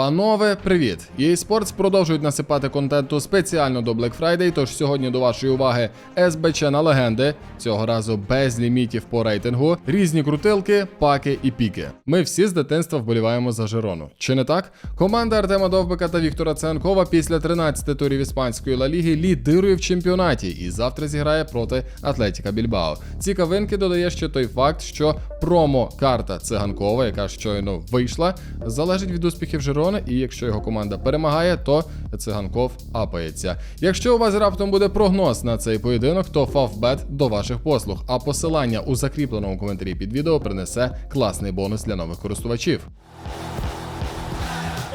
Панове, привіт! EA Sports продовжують насипати контенту спеціально до Black Friday, тож сьогодні до вашої уваги СБЧ на легенди, цього разу без лімітів по рейтингу, різні крутилки, паки і піки. Ми всі з дитинства вболіваємо за Жирону. Чи не так? Команда Артема Довбика та Віктора Ценкова після 13 турів іспанської Ла Ліги лідирує в чемпіонаті і завтра зіграє проти Атлетіка Більбао. Цікавинки додає ще той факт, що промо-карта циганкова, яка щойно вийшла, залежить від успіхів Жирона, і якщо його команда перемагає, то циганков апається. Якщо у вас раптом буде прогноз на цей поєдинок, то Фавбет до ваших послуг. А посилання у закріпленому коментарі під відео принесе класний бонус для нових користувачів.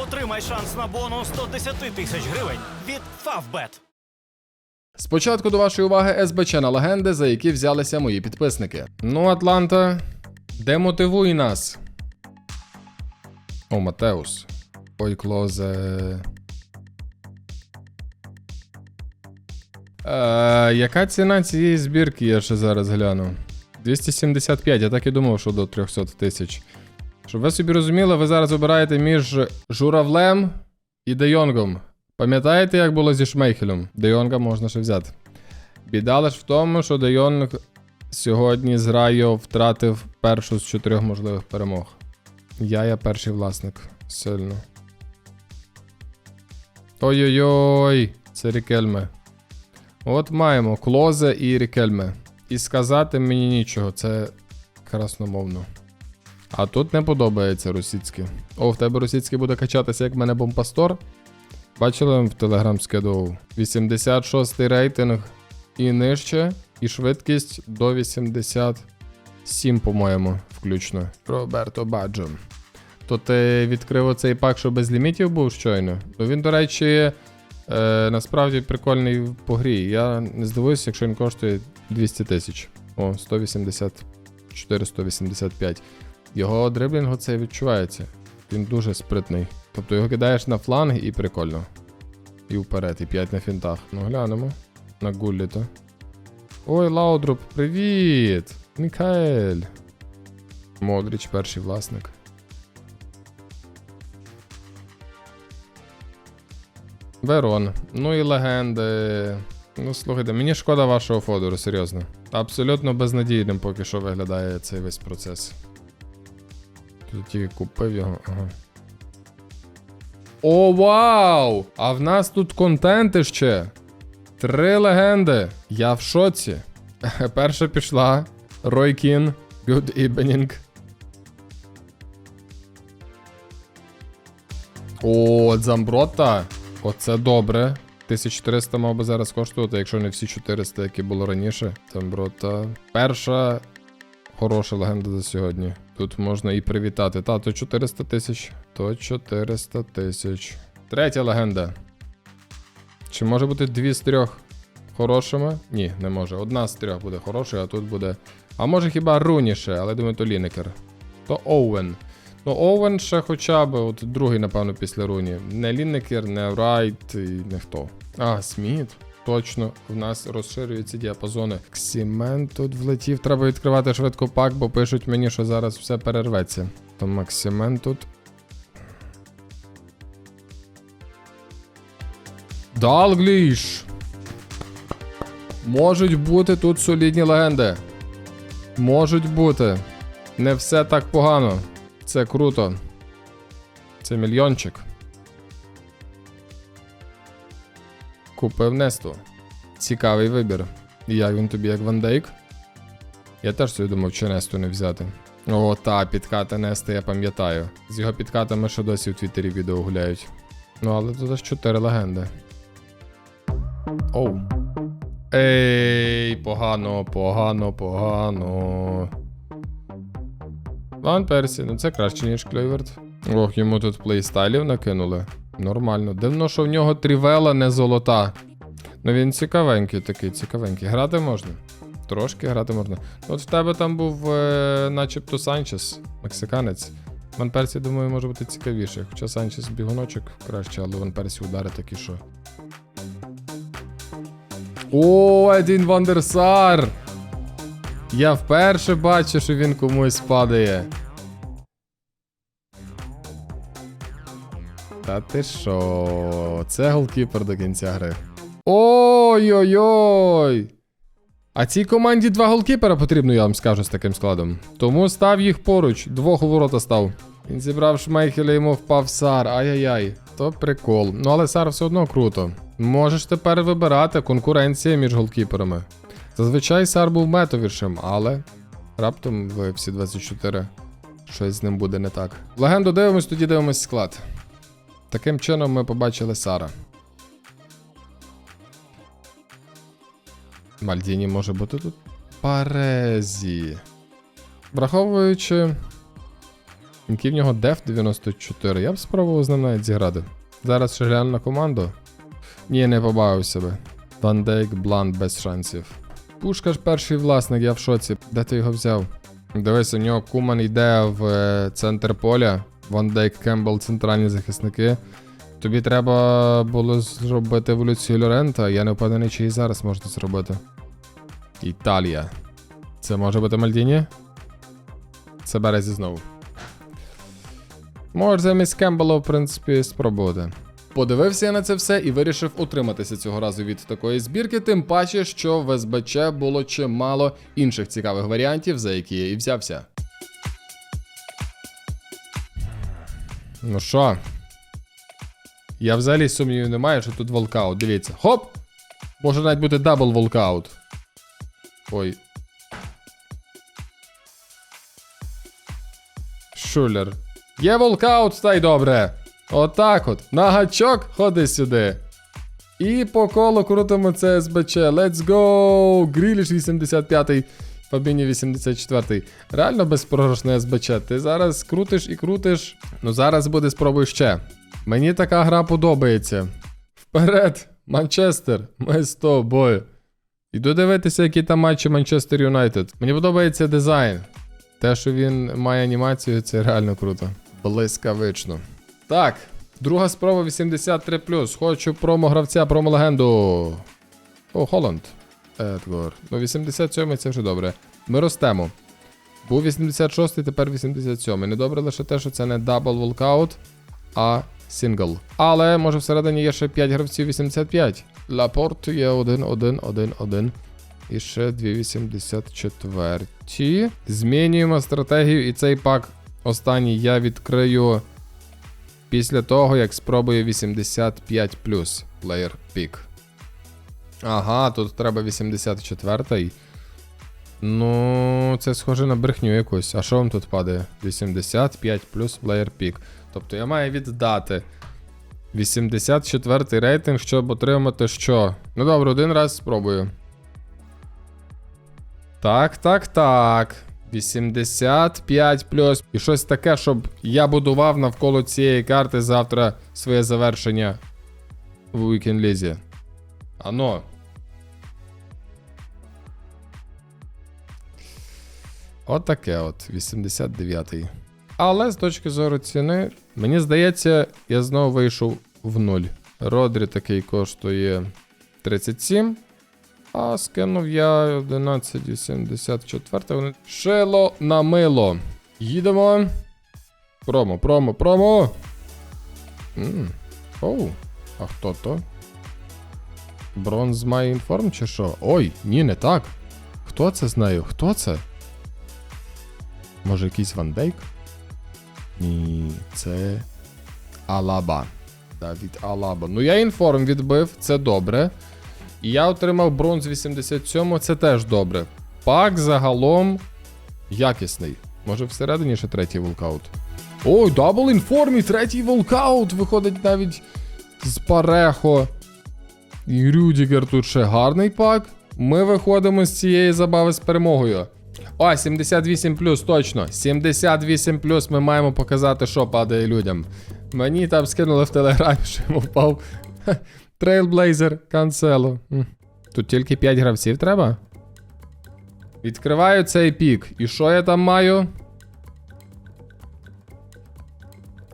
Отримай шанс на бонус 110 тисяч гривень від Favbet. Спочатку до вашої уваги СБЧ на легенди, за які взялися мої підписники. Ну, Атланта, демотивуй нас. О, Матеус. Ой, Клозе. Е, яка ціна цієї збірки, я ще зараз гляну. 275, я так і думав, що до 300 тисяч. Щоб ви собі розуміли, ви зараз обираєте між журавлем і Дейонгом. Пам'ятаєте, як було зі Шмейхелем? Дейонга можна ще взяти. Біда лиш в тому, що Дейонг сьогодні з Райо втратив першу з чотирьох можливих перемог. Я я перший власник. Сильно. Ой-ой-ой, це Рікельме. От маємо Клозе і Рікельме. І сказати мені нічого, це красномовно. А тут не подобається російське. О, в тебе російське буде качатися, як в мене бомпастор. Бачили в Телеграм скидував. 86 рейтинг і нижче, і швидкість до 87, по-моєму, включно. Роберто Баджо. То ти відкрив оцей пак, що без лімітів був щойно. Ну він, до речі, е, насправді прикольний по грі. Я не здивуюся, якщо він коштує 200 тисяч. О, 184, 185. Його дриблінг оце відчувається. Він дуже спритний. Тобто його кидаєш на фланг і прикольно. І вперед, і 5 на фінтах. Ну глянемо. На гуллі то. Ой, Лаудруп, привіт! Мікаель. Модріч, перший власник. Верон. Ну і легенди. Ну, слухайте, мені шкода вашого Фодору, серйозно. Абсолютно безнадійним поки що виглядає цей весь процес. Тут тільки купив його. Ага. О, вау! А в нас тут контенти ще. Три легенди. Я в шоці. Перша пішла. Рой Кін. Good evening. О, Дзамброта. Оце добре. 1400 мав би зараз коштувати, якщо не всі 400, які було раніше. Дзамброта. Перша хороша легенда за сьогодні. Тут можна і привітати. Та, то 400 тисяч. То 400 тисяч. Третя легенда. Чи може бути дві з трьох хорошими? Ні, не може. Одна з трьох буде хорошою, а тут буде. А може хіба руніше, але думаю, то Лінекер. То Оуен. Ну, Оуен ще хоча б, от другий, напевно, після Руні. Не Лінекер, не Райт і не хто. А, Сміт. Точно, в нас розширюються діапазони. Ксімен тут влетів. Треба відкривати швидко пак, бо пишуть мені, що зараз все перерветься. То Максимен тут. Далгліш. Можуть бути тут солідні легенди. Можуть бути. Не все так погано. Це круто. Це мільйончик. Купив Несту. Цікавий вибір. І як він тобі, як Ван Дейк? Я теж собі думав, чи Несту не взяти. О, та, підката Неста, я пам'ятаю. З його підкатами ще досі в Твіттері відео гуляють. Ну, але тут аж 4 легенди. Оу. Ей, погано, погано, погано. Ван Персі, ну це краще, ніж Клейверт. Ох, йому тут плейстайлів накинули. Нормально. Дивно, що в нього трівела не золота. Ну він цікавенький такий, цікавенький. Грати можна. Трошки грати можна. От в тебе там був е, начебто Санчес, мексиканець. Ван Персі, думаю, може бути цікавіше. Хоча Санчес бігуночок краще, але Ван Персі удари такі, що. О, Едін Вандерсар! Я вперше бачу, що він комусь падає. Та ти що? Це голкіпер до кінця гри. Ой-ой-ой! А цій команді два голкіпера потрібно, я вам скажу з таким складом. Тому став їх поруч, двох у ворота став. Він зібрав шмейхеля, йому впав сар. Ай-яй-яй. То прикол. Ну але сар все одно круто. Можеш тепер вибирати конкуренція між голкіперами. Зазвичай сар був метовішим, але раптом в всі 24 щось з ним буде не так. Легенду дивимось, тоді дивимось склад. Таким чином ми побачили Сара. Мальдіні може бути тут. Парезі. Враховуючи. Який в нього деф 94. Я б спробував з ним навіть зіграти. Зараз ще гляну на команду. Ні, не побавив себе. Ван Дейк, Блант без шансів. Пушка ж перший власник, я в шоці. Де ти його взяв? Дивись, у нього Куман йде в е, центр поля. Ван Дейк, Кембл, центральні захисники. Тобі треба було зробити еволюцію Лорента. Я не впевнений, чи і зараз можна зробити. Італія. Це може бути Мальдіні? Це Березі знову. Можеш замість Кембела, в принципі, спробувати. Подивився я на це все і вирішив утриматися цього разу від такої збірки, тим паче, що в СБЧ було чимало інших цікавих варіантів, за які я і взявся. Ну що? Я взагалі сумнівів не маю, що тут волкаут. Дивіться. Хоп! Може навіть бути дабл волкаут. Ой. Шулер. Є волкаут, та й добре. Отак от. На гачок ходи сюди. І по колу крутимо це СБЧ. Let's go! Гріліш 85-й, Фабіні 84-й. Реально безпрограшне СБЧ. Ти зараз крутиш і крутиш. Ну зараз буде спробуй ще. Мені така гра подобається. Вперед, Манчестер, ми з тобою. Іду дивитися, які там матчі Манчестер Юнайтед. Мені подобається дизайн. Те, що він має анімацію, це реально круто. Блискавично. Так, друга спроба 83. Хочу промо-гравця, промо-легенду. О, Холланд. Едгор. Ну, 87 це вже добре. Ми ростемо. Був 86-й, тепер 87. Недобре лише те, що це не дабл волкаут, а сингл. Але може всередині є ще 5 гравців 85. Лапорт є 1, 1, 1, 1. І ще 284. Змінюємо стратегію, і цей пак останній я відкрию після того, як спробую 85 Player Pick. Ага, тут треба 84-й. Ну, це схоже на брехню якусь. А що вам тут падає? 85 плюс Player Pick. Тобто я маю віддати 84 рейтинг, щоб отримати що? Ну добре, один раз спробую. Так, так, так. 85 плюс. І щось таке, щоб я будував навколо цієї карти завтра своє завершення в Weekend Лізі. Ано. От таке от, 89-й. Але з точки зору ціни, мені здається, я знову вийшов в нуль. Родрі такий коштує 37. А скинув я 1184. Вони шило на мило. Їдемо. Промо, промо, промо. М, Оу. А хто то? Бронз має інформ чи що? Ой, ні, не так. Хто це знаю? Хто це? Може якийсь Ван Дейк? Ні, це Алаба. Давід Алаба. Ну я інформ відбив, це добре. Я отримав бронз 87, це теж добре. Пак загалом якісний. Може всередині ще третій волкаут. Ой, дабл інформ і третій волкаут. Виходить навіть з Парехо. І Рюдігер тут ще гарний пак. Ми виходимо з цієї забави з перемогою. О, 78 точно. 78 ми маємо показати, що падає людям. Мені там скинули в телеграмі, що йому впав Трейлблейзер, канцело. Тут тільки 5 гравців треба. Відкриваю цей пік. І що я там маю?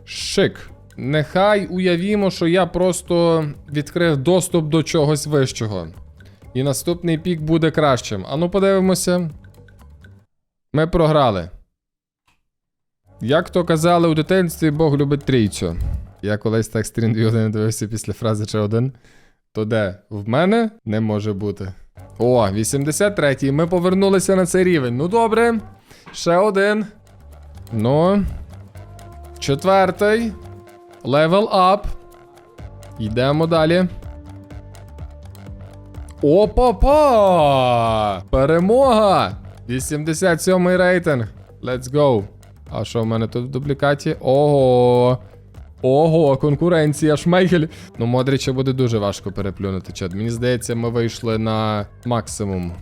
Шик. Нехай уявімо, що я просто відкрив доступ до чогось вищого. І наступний пік буде кращим. Ану, подивимося. Ми програли. Як то казали у дитинстві, Бог любить трійцю. Я колись так стрім 2 години дивився після фрази чи один. То де? В мене не може бути. О, 83-й. Ми повернулися на цей рівень. Ну добре. Ще один. Ну. Четвертий. Левел ап. Йдемо далі. Опа-па! Перемога! 87-й рейтинг. Let's go. А що в мене тут в дублікаті? Ого. Ого, конкуренція, шмейхель. Ну, Модріча буде дуже важко переплюнути, чат. Мені здається, ми вийшли на максимум.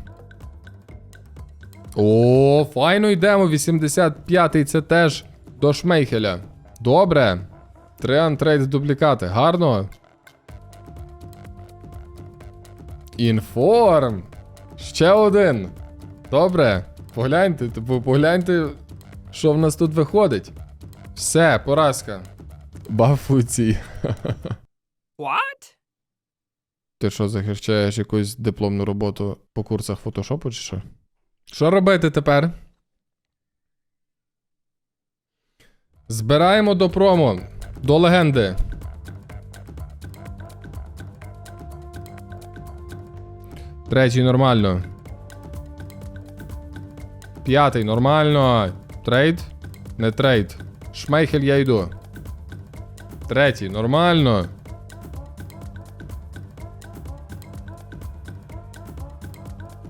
О, файно йдемо. 85-й це теж до Шмейхеля. Добре. Три антрейд дублікати. Гарно. Інформ. Ще один. Добре. Погляньте, типу, погляньте, що в нас тут виходить. Все, поразка. Бафуці. What? Ти що, захищаєш якусь дипломну роботу по курсах фотошопу чи що? Що робити тепер? Збираємо до промо. До легенди. Третій нормально. П'ятий нормально. Трейд? Не трейд. Шмейхель я йду. Третій нормально.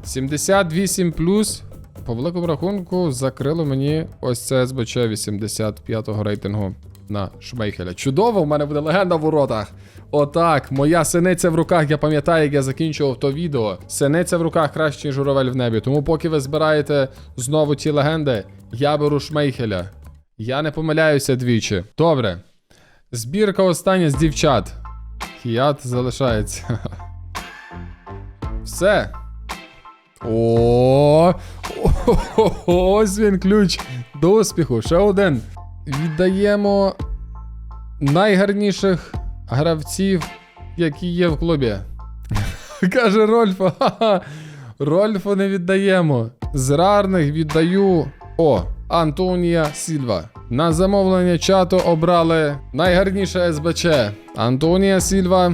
Сімдесят вісім плюс. По великому рахунку закрило мені ось це СБЧ 85-го рейтингу на Шмейхеля. Чудово, в мене буде легенда в воротах. Отак, моя синиця в руках. Я пам'ятаю, як я закінчував то відео. Синиця в руках краще, ніж журавель в небі. Тому поки ви збираєте знову ті легенди, я беру Шмейхеля. Я не помиляюся двічі. Добре. Збірка остання з дівчат. Хіат залишається. Все. О, ось він ключ до успіху. Ще один. Віддаємо найгарніших гравців, які є в клубі. Каже Рольфо. Ха-ха. Рольфу не віддаємо. З рарних віддаю. О, Антонія Сільва. На замовлення чату обрали найгарніше СБЧ. Антонія Сільва.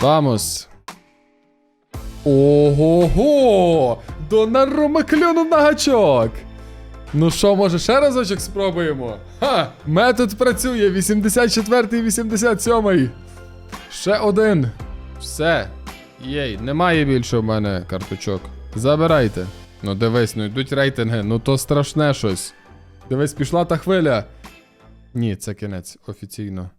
Вамос. Ого-го! Донарума клюнув на гачок. Ну що, може, ще разочок спробуємо? Ха! Метод працює 84 і 87. Ще один. Все. Єй, немає більше в мене карточок. Забирайте. Ну дивись, ну йдуть рейтинги, ну то страшне щось. Дивись, пішла та хвиля. Ні, це кінець офіційно.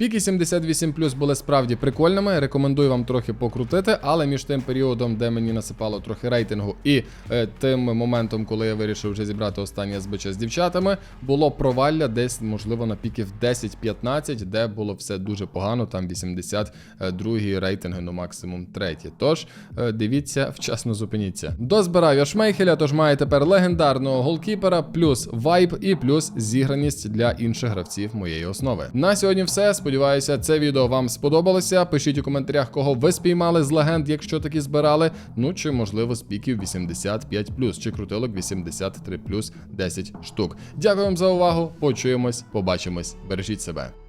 Піки 78 були справді прикольними. Рекомендую вам трохи покрутити, але між тим періодом, де мені насипало трохи рейтингу, і е, тим моментом, коли я вирішив вже зібрати останнє СБЧ з дівчатами, було провалля десь, можливо, на піків 10-15, де було все дуже погано. Там 82 рейтинги, ну максимум треті. Тож е, дивіться, вчасно зупиніться. Дозбираю Шмейхеля, тож має тепер легендарного голкіпера, плюс вайб і плюс зіграність для інших гравців моєї основи. На сьогодні все. Сподіваюся, це відео вам сподобалося. Пишіть у коментарях, кого ви спіймали з легенд, якщо такі збирали. Ну чи можливо з піків 85 чи крутилок 83 10 штук. Дякую вам за увагу. Почуємось, побачимось. Бережіть себе.